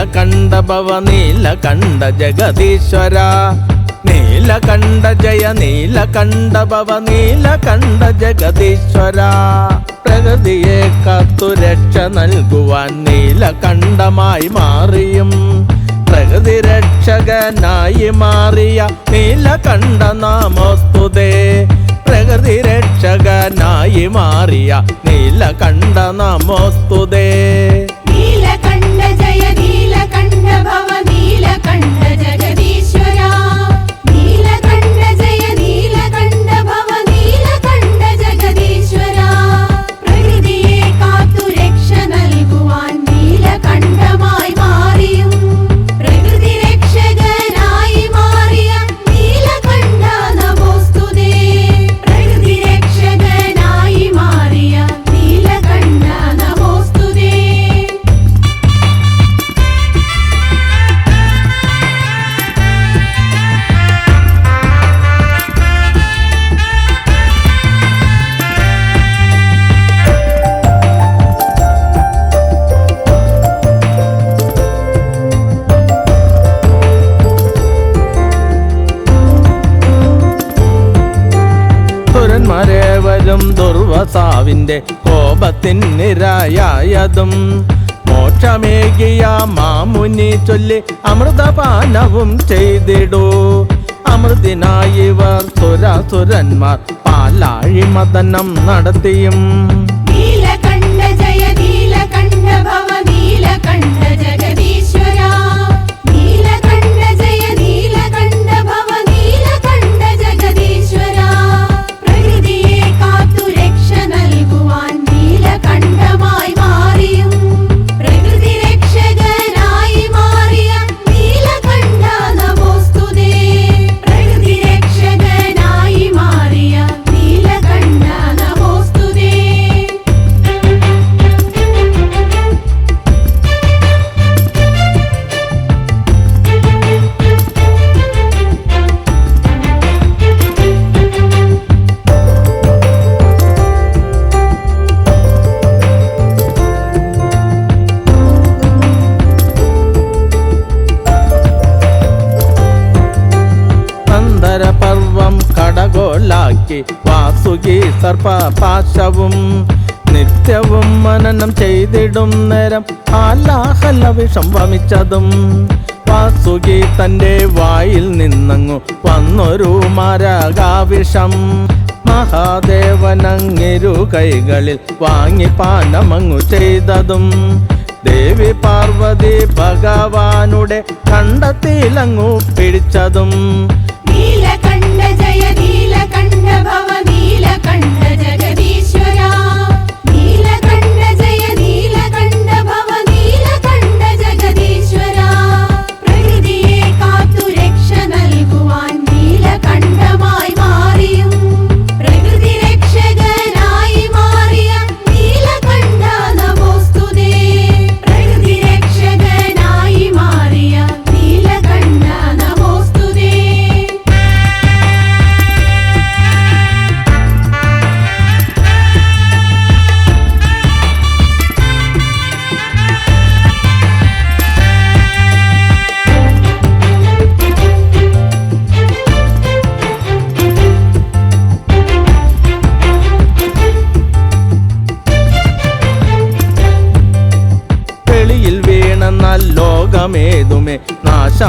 നീലകണ്ഠ ഭവ നീലകണ്ഠ ജഗദീശ്വര നീലകണ്ഠ ജയ നീലകണ്ഠ ഭവ നീലകണ്ഠ ജഗദീശ്വര പ്രകൃതിയെ കാത്തുരക്ഷ നൽകുവാൻ നീലകണ്ഠമായി മാറിയും. പ്രകൃതി രക്ഷകനായി മാറിയ നീലകണ്ഠ നാമോസ്തുതേ പ്രകൃതി രക്ഷകനായി മാറിയ നീലകണ്ഠ നമോസ്തുതേ ദുർവസാവിന്റെ കോപത്തിനിരയായതും മോക്ഷമേകിയ മാമുനി ചൊല്ലി അമൃതപാനവും ചെയ്തിടൂ. അമൃതിനായി ഇവർ സുരസുരന്മാർ പാലാഴി മദനം നടത്തിയും സർപ്പപാശവും നിത്യവും മനനം ചെയ്തിടും നേരം. ആലാഹല വിഷം വമിച്ചതും വാസുകി തന്റെ വായിൽ നിന്നങ്ങു വന്നൊരു മരകാവിഷം. മഹാദേവനങ്ങിരു കൈകളിൽ വാങ്ങി പാനമങ്ങു ചെയ്തതും ദേവി പാർവതി ഭഗവാനുടെ കണ്ടത്തിലങ്ങു പിടിച്ചതും.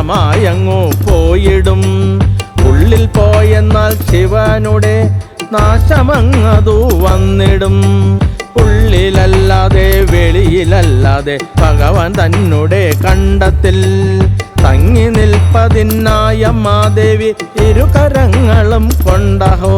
നാശമായങ്ങു പോയിടും. ഉള്ളിൽ പോയെന്നാൽ ശിവനുടെ നാശമങ്ങതു വന്നിടും. ഉള്ളിലല്ലാതെ വെളിയിലല്ലാതെ ഭഗവാൻ തന്നുടെ കണ്ടത്തിൽ തങ്ങി നിൽപ്പതിനായ മാദേവി ഇരുകരങ്ങളും കൊണ്ടഹോ.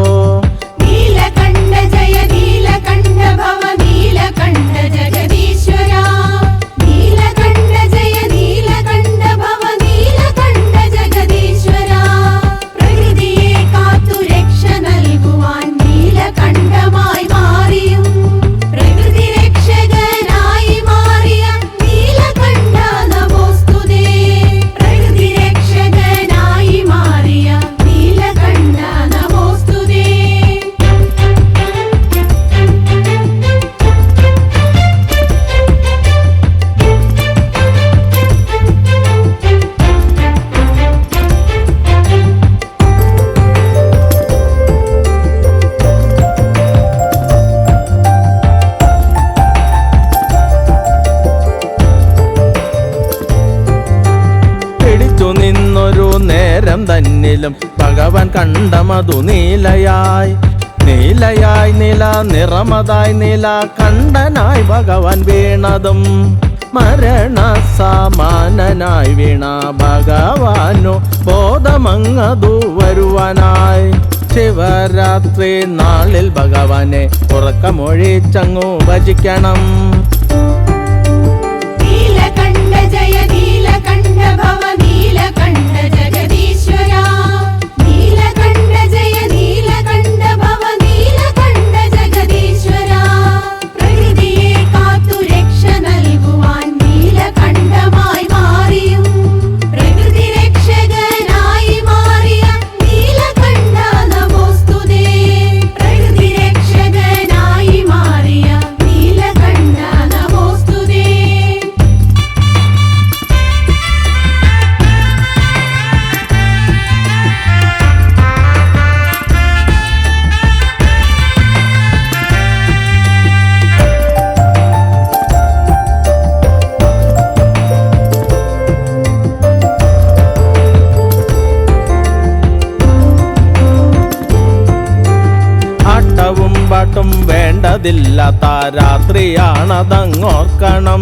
തന്നിലും ഭഗവാൻ കണ്ട മധു നീലയായി. നീലയായി നില നിറമതായി നില കണ്ടനായി ഭഗവാൻ വീണതും. മരണ സമാനനായി വീണ ഭഗവാനു ബോധമങ്ങതു വരുവാനായി. ശിവരാത്രി നാളിൽ ഭഗവാനെ ഉറക്കമൊഴിച്ചങ്ങു ഭജിക്കണം. നീലകണ്ഠ ജയ നീലകണ്ഠ ഭവ നീലകണ്ഠ വേണ്ടതില്ലാത്ത രാത്രിയാണതങ്ങോർക്കണം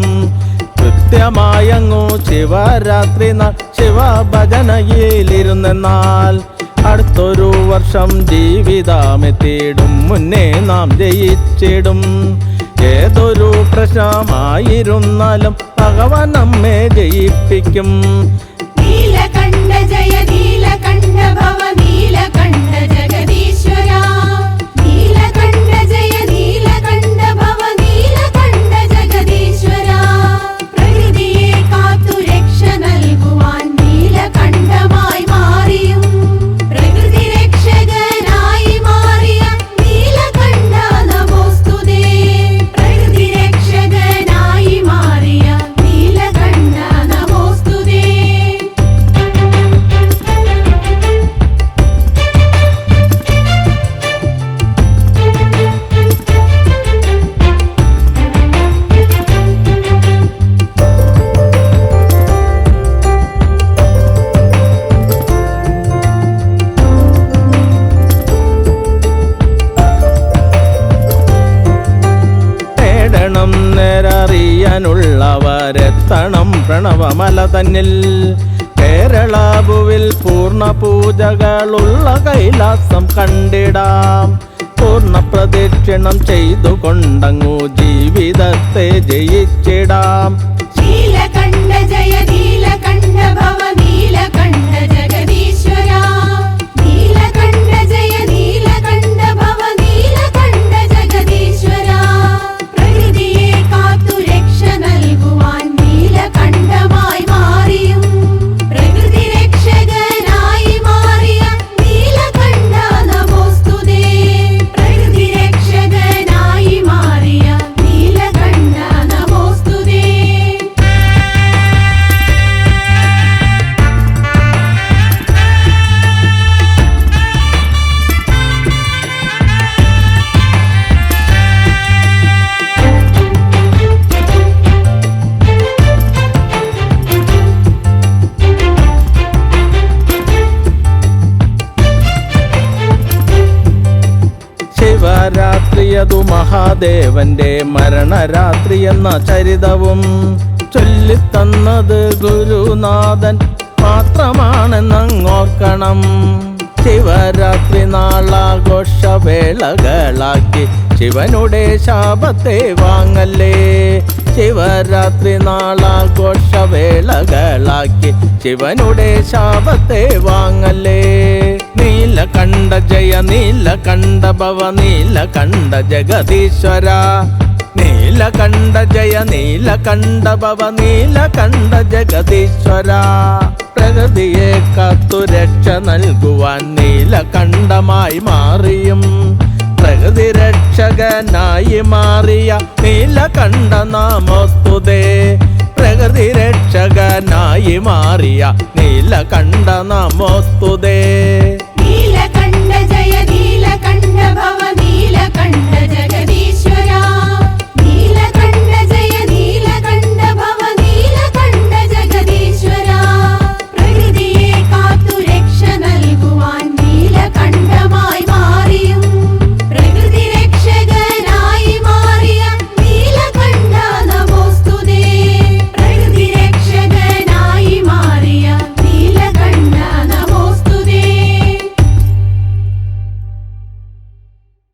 കൃത്യമായങ്ങോ ശിവരാത്രി ശിവഭജനയിലിരുന്നാൽ അടുത്തൊരു വർഷം ജീവിതമെത്തിയിടും മുന്നേ നാം ജയിച്ചിടും. ഏതൊരു പ്രശ്നമായിരുന്നാലും ഭഗവാൻ നമ്മെ ജയിപ്പിക്കും. നീലകണ്ഠ ജയ നീലകണ്ഠ ഭവ നീലകണ്ഠ ജഗദീശ്വര. നേരറിയാനുള്ളവരെത്തണം പ്രണവമല തന്നിൽ കേരളാഭുവിൽ പൂർണ പൂജകളുള്ള കൈലാസം കണ്ടിടാം. പൂർണ പ്രദക്ഷിണം ചെയ്തുകൊണ്ടങ്ങു ജീവിതത്തെ ജയിച്ചിടാം. നീലകണ്ഠ ജയ നീലകണ്ഠ ഭവ ജഗദീശ്വര. മഹാദേവന്റെ മരണരാത്രി എന്ന ചരിതവും ചൊല്ലിത്തന്നത് ഗുരുനാഥൻ മാത്രമാണെന്നങ്ങോർക്കണം. ശിവരാത്രി നാളാഘോഷവേളകളാക്കി ശിവനുടെ ശാപത്തെ വാങ്ങല്ലേ. ശിവരാത്രി നാളാഘോഷവേളകളാക്കി ശിവനുടെ ശാപത്തെ വാങ്ങല്ലേ. നീലകണ്ഠ ജയ നീല കണ്ട ഭവ നീല കണ്ട ജഗതീശ്വര നീല കണ്ട ജയ നീല കണ്ട ഭവ നീല കണ്ട ജഗതീശ്വര പ്രകൃതിയെ കാത്തു രക്ഷ നൽകുവാൻ നീലകണ്ഠമായി മാറിയും. പ്രകൃതി രക്ഷകനായി മാറിയ നീലകണ്ഠ നാമസ്തുതേ. പ്രകൃതി രക്ഷകനായി മാറിയ നീലകണ്ഠ നമോസ്തുതേ.